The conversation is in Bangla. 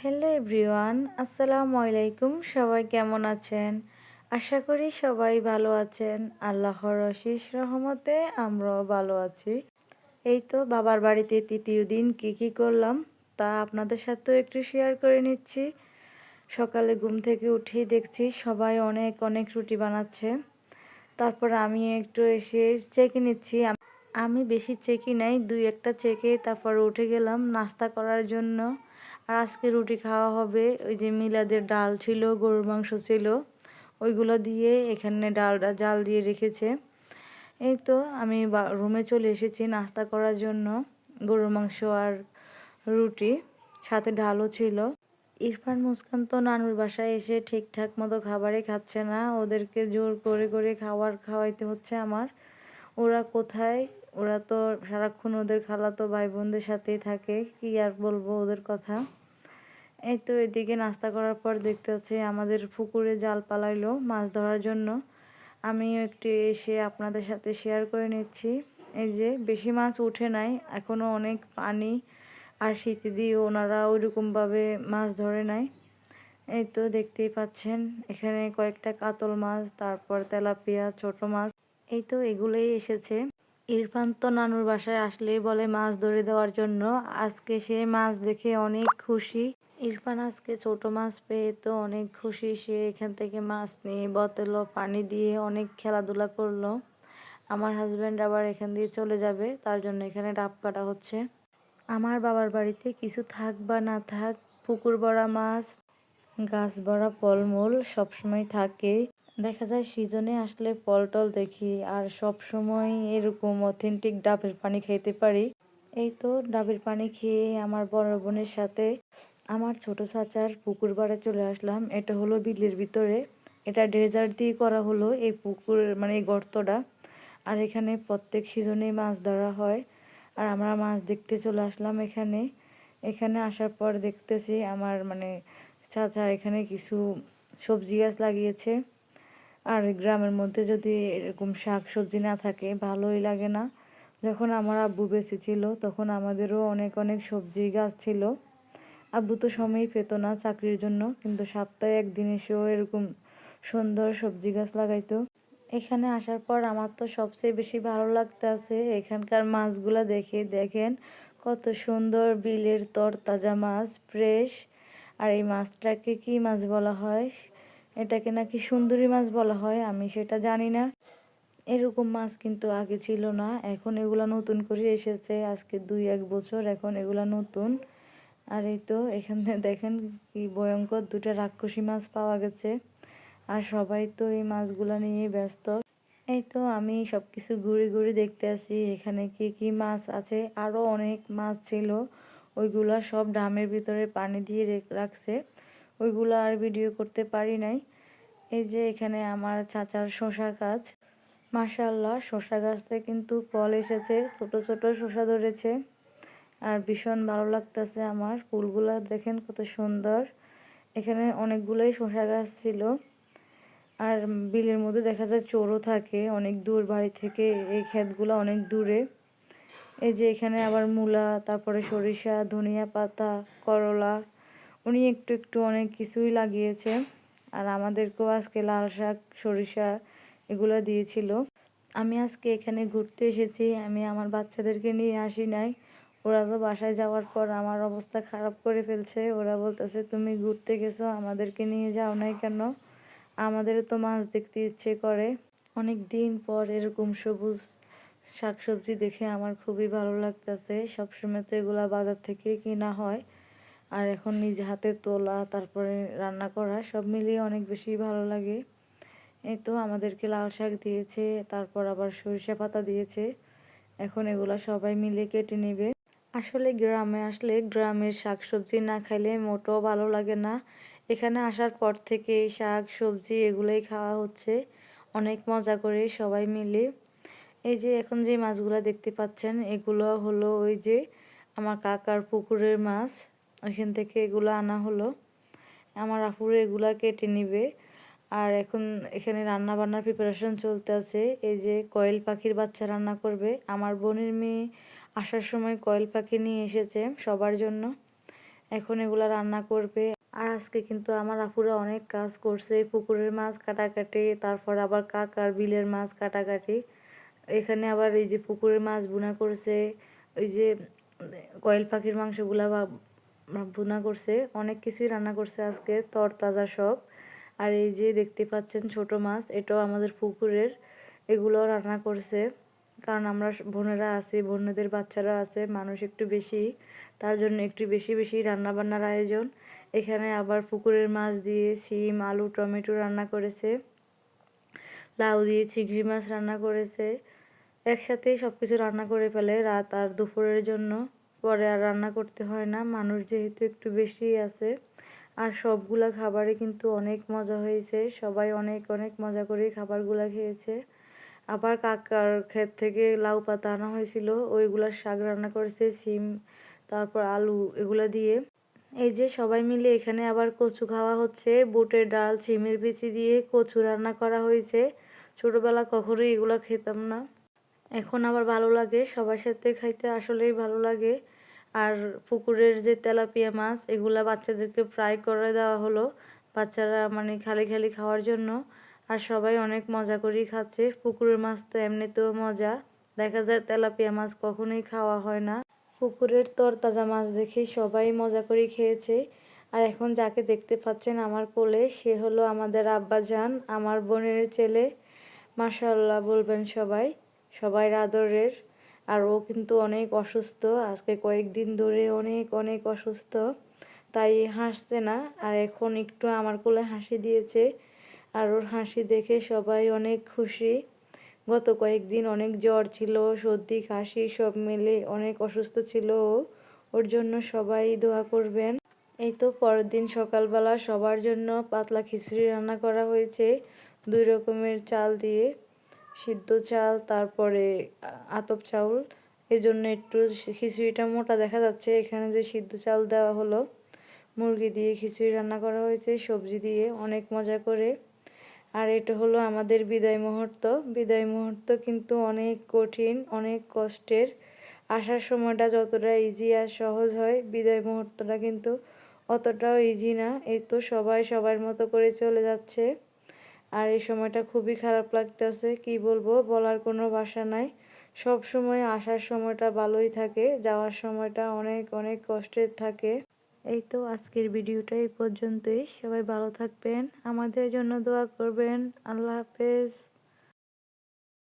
হ্যালো এভরিওয়ান, আসসালামু আলাইকুম। সবাই কেমন আছেন? আশা করি সবাই ভালো আছেন। আল্লাহর অশেষ রহমতে আমরাও ভালো আছি। এই তো বাবার বাড়িতে তৃতীয় দিন কি কি করলাম, তা আপনাদের সাথেও একটু শেয়ার করে নিচ্ছি। সকালে ঘুম থেকে উঠেই দেখছি সবাই অনেক অনেক রুটি বানাচ্ছে। তারপর আমি একটু এসে চেকে নিচ্ছি। আমি বেশি চেকি নাই, দুই একটা চেকে তারপর উঠে গেলাম নাস্তা করার জন্য। আর আজকে রুটি খাওয়া হবে, ওই যে মিলাদের ডাল ছিল, গরুর মাংস ছিল, ওইগুলো দিয়ে এখানে ডালটা জাল দিয়ে রেখেছে। এই তো আমি রুমে চলে এসেছি নাস্তা করার জন্য, গরুর মাংস আর রুটি, সাথে ডালও ছিল। ইরফান, মুসকান তো নানুর বাসায় এসে ঠিকঠাক মতো খাবারই খাচ্ছে না, ওদেরকে জোর করে করে খাবার খাওয়াইতে হচ্ছে আমার। ওরা কোথায়? ওরা তো সারাক্ষণ ওদের খালাতো ভাই বোনদের সাথেই থাকে, কি আর বলব ওদের কথা? এই তো এদিকে নাস্তা করার পর দেখতে হচ্ছে আমাদের পুকুরে জাল পালাইলো মাছ ধরার জন্য। আমিও একটু এসে আপনাদের সাথে শেয়ার করে নিচ্ছি। এই যে বেশি মাছ উঠে নাই এখনও অনেক পানি আর শীতে দিয়ে ওনারা ওইরকমভাবে মাছ ধরে নাই। এই তো দেখতেই পাচ্ছেন, এখানে কয়েকটা কাতল মাছ, তারপর তেলাপিয়া, ছোট মাছ, এই তো এগুলোই এসেছে। ইরফান তো নানুর বাসায় আসলেই বলে মাছ ধরে দেওয়ার জন্য। আজকে সে মাছ দেখে অনেক খুশি। ইরফান আজকে ছোট মাছ পেয়ে তো অনেক খুশি। সে এখান থেকে মাছ নিয়ে বোতল পানি দিয়ে অনেক খেলাধুলা করল। আমার হাজব্যান্ড আবার এখান দিয়ে চলে যাবে, তার জন্য এখানে ডাব কাটা হচ্ছে। আমার বাবার বাড়িতে কিছু থাক বা না থাক, পুকুর ভরা মাছ, গাছ ভরা ফলমূল সবসময় থাকে। দেখা যায় সিজনে আসলে ফল টল দেখি আর সব সময় এরকম অথেন্টিক ডাবের পানি খাইতে পারি। এই তো ডাবের পানি খেয়ে আমার বড় বোনের সাথে আমার ছোট চাচার পুকুর পাড়ে চলে আসলাম। এটা হলো বিলের ভিতরে। এটা ডেজার্ট দিয়ে করা হলো এই পুকুর মানে এই গর্তটা। আর এখানে প্রত্যেক সিজনে মাছ ধরা হয়। আর আমরা মাছ দেখতে চলে আসলাম এখানে। এখানে আসার পর দেখতেছি আমার মানে চাচা এখানে কিছু সবজি গাছ লাগিয়েছে। আর গ্রামের মধ্যে যদি এরকম শাক সবজি না থাকে, ভালোই লাগে না। যখন আমার আব্বু বেঁচে ছিল, তখন আমাদেরও অনেক অনেক সবজি গাছ ছিল। আব্বু তো সময়ই পেতো না চাকরির জন্য, কিন্তু সপ্তাহে একদিন এসেও এরকম সুন্দর সবজি গাছ লাগাইতো। এখানে আসার পর আমার তো সবচেয়ে বেশি ভালো লাগতে আছে এখানকার মাছগুলো দেখে। দেখেন কত সুন্দর বিলের তর তাজা মাছ, ফ্রেশ। আর এই মাছটাকে কি মাছ বলা হয়? এটাকে নাকি সুন্দরী মাছ বলা হয়, আমি সেটা জানি না। এরকম মাছ কিন্তু আগে ছিল না, এখন এগুলা নতুন করে এসেছে, আজকে দুই এক বছর এখন এগুলা নতুন। আর এই তো এখানে দেখেন কি ভয়ঙ্কর দুটা রাক্ষসী মাছ পাওয়া গেছে। আর সবাই তো এই মাছগুলো নিয়ে ব্যস্ত। এই তো আমি সব কিছু ঘুরে ঘুরে দেখতে আসি, এখানে কি কি মাছ আছে? আরও অনেক মাছ ছিল, ওইগুলো সব ড্রামের ভিতরে পানি দিয়ে রাখছে। ওইগুলো আর ভিডিও করতে পারি নাই। এই যে এখানে আমার চাচার শশা গাছ। মাশাল্লাহ শশা গাছতে কিন্তু ফল এসেছে, ছোট ছোট শশা ধরেছে। আর ভীষণ ভালো লাগতেছে আমার, ফুলগুলো দেখেন কত সুন্দর। এখানে অনেকগুলোই শশা গাছ ছিল। আর বিলের মধ্যে দেখা যায় চোরও থাকে, অনেক দূর বাড়ি থেকে এই ক্ষেতগুলো অনেক দূরে। এই যে এখানে আবার মূলা, তারপরে সরিষা, ধনিয়া পাতা, করলা উনি একটু একটু অনেক কিছুই লাগিয়েছে। আর আমাদেরকেও আজকে লাল শাক, সরিষা এগুলো দিয়েছিল। আমি আজকে এখানে ঘুরতে এসেছি। আমি আমার বাচ্চাদেরকে নিয়ে আসি নাই। ওরা তো বাসায় যাওয়ার পর আমার অবস্থা খারাপ করে ফেলছে। ওরা বলতেছে, তুমি ঘুরতে গেছো, আমাদেরকে নিয়ে যাও নাই কেন? আমাদেরও তো মাছ দেখতে ইচ্ছে করে। অনেক দিন পর এরকম সবুজ শাকসবজি দেখে আমার খুবই ভালো লাগতেছে। সবসময় তো এগুলা বাজার থেকে কিনা হয়। আর এখন নিজ হাতে তোলা, তারপরে রান্না করা, সব মিলিয়ে অনেক বেশি ভালো লাগে। এই তো আমাদেরকে লাল শাক দিয়েছে, তারপর আবার সরিষা পাতা দিয়েছে। এখন এগুলা সবাই মিলে কেটে নেবে। আসলে গ্রামে আসলে গ্রামের শাক সবজি না খাইলে মোটেও ভালো লাগে না। এখানে আসার পর থেকে শাক, সবজি এগুলোই খাওয়া হচ্ছে। অনেক মজা করে সবাই মিলে। এই যে এখন যে মাছগুলো দেখতে পাচ্ছেন, এগুলো হলো ওই যে আমার কাকার পুকুরের মাছ। ওইখান থেকে এগুলো আনা হলো। আমার আপুরে এগুলা কেটে নিবে। আর এখন এখানে রান্না বান্নার প্রিপারেশন চলতে আছে। এই যে কয়েল পাখির বাচ্চা রান্না করবে। আমার বোনের মেয়ে আসার সময় কয়েল পাখি নিয়ে এসেছে সবার জন্য। এখন এগুলা রান্না করবে। আর আজকে কিন্তু আমার আপুরা অনেক কাজ করছে। পুকুরের মাছ কাটাকাটি, তারপর আবার কাকার বিলের মাছ কাটাকাটি। এখানে আবার এই যে পুকুরের মাছ বুনা করছে। ওই যে কয়েল পাখির মাংসগুলা ভুনা করছে, অনেক কিছুই রান্না করছে আজকে তরতাজা সব। আর এই যে দেখতে পাচ্ছেন ছোট মাছ, এটাও আমাদের পুকুরের এগুলো রান্না করছে। কারণ আমরা বোনেরা আছি, বোনেদের বাচ্চারা আছে, মানুষ একটু বেশি, তার জন্য একটু বেশি বেশি রান্না বান্নার আয়োজন। এখানে আবার পুকুরের মাছ দিয়ে সিম আলু, টমেটো রান্না করেছে। লাউ দিয়ে চিংড়ি মাছ রান্না করেছে। একসাথেই সব কিছু রান্না করে ফেলে রাত আর দুপুরের জন্য। পরে আর রান্না করতে হয় না। মানুষ যেহেতু একটু বেশি আছে। আর সবগুলা খাবারে কিন্তু অনেক মজা হয়েছে। সবাই অনেক অনেক মজা করে খাবারগুলা খেয়েছে। আবার কাকার ক্ষেত থেকে লাউ পাতা আনা হয়েছিল। ওইগুলার শাক রান্না করেছে সিম তারপর আলু এগুলো দিয়ে। এই যে সবাই মিলে এখানে আবার কচু খাওয়া হচ্ছে। বুটের ডাল সিমের বিচি দিয়ে কচু রান্না করা হয়েছে। ছোটবেলা কখনোই এগুলো খেতাম না। এখন আবার ভালো লাগে। সবার সাথে খাইতে আসলেই ভালো লাগে। আর পুকুরের যে তেলাপিয়া মাছ, এগুলা বাচ্চাদেরকে ফ্রাই করে দেওয়া হলো। বাচ্চারা মানে খালি খালি খাওয়ার জন্য। আর সবাই অনেক মজা করেই খাচ্ছে। পুকুরের মাছ তো এমনিতেও মজা। দেখা যায় তেলাপিয়া মাছ কখনোই খাওয়া হয় না। পুকুরের তরতাজা মাছ দেখে সবাই মজা করে খেয়েছে। আর এখন যাকে দেখতে পাচ্ছেন আমার কোলে, সে হলো আমাদের আব্বাজান, আমার বোনের ছেলে। মাশাল্লাহ বলবেন সবাই। সবাই আদরের। আর ও কিন্তু অনেক অসুস্থ। আজকে কয়েকদিন ধরে অনেক অনেক অসুস্থ। তাই হাসছে না। আর এখন একটু আমার কোলে হাসি দিয়েছে। আর ওর হাসি দেখে সবাই অনেক খুশি। গত কয়েকদিন অনেক জ্বর ছিল, সর্দি, কাশি সব মিলে অনেক অসুস্থ ছিল ও। ওর জন্য সবাই দোয়া করবেন। এই তো পরের দিন সকালবেলা সবার জন্য পাতলা খিচুড়ি রান্না করা হয়েছে। দুই রকমের চাল দিয়ে। সিদ্ধ চাল, তারপরে আতপ চাউল, এজন্য একটু খিচুড়িটা মোটা দেখা যাচ্ছে। এখানে যে সিদ্ধ চাল দেওয়া হলো, মুরগি দিয়ে খিচুড়ি রান্না করা হয়েছে, সবজি দিয়ে অনেক মজা করে। আর এটা হলো আমাদের বিদায় মুহূর্ত। বিদায় মুহূর্ত কিন্তু অনেক কঠিন, অনেক কষ্টের। আসার সময়টা যতটা ইজি আর সহজ হয়, বিদায় মুহূর্তটা কিন্তু অতটাও ইজি না। এই তো সবাই সবার মতো করে চলে যাচ্ছে। আর এই সময়টা খুবই খারাপ লাগতেছে, কি বলব? বলার কোনো ভাষা নাই। সব সময় আসার সময়টা ভালোই থাকে, যাওয়ার সময়টা অনেক অনেক কষ্টের থাকে। এই তো আজকের ভিডিওটা এই পর্যন্তই। সবাই ভালো থাকবেন, আমাদের জন্য দোয়া করবেন। আল্লাহ হাফেজ।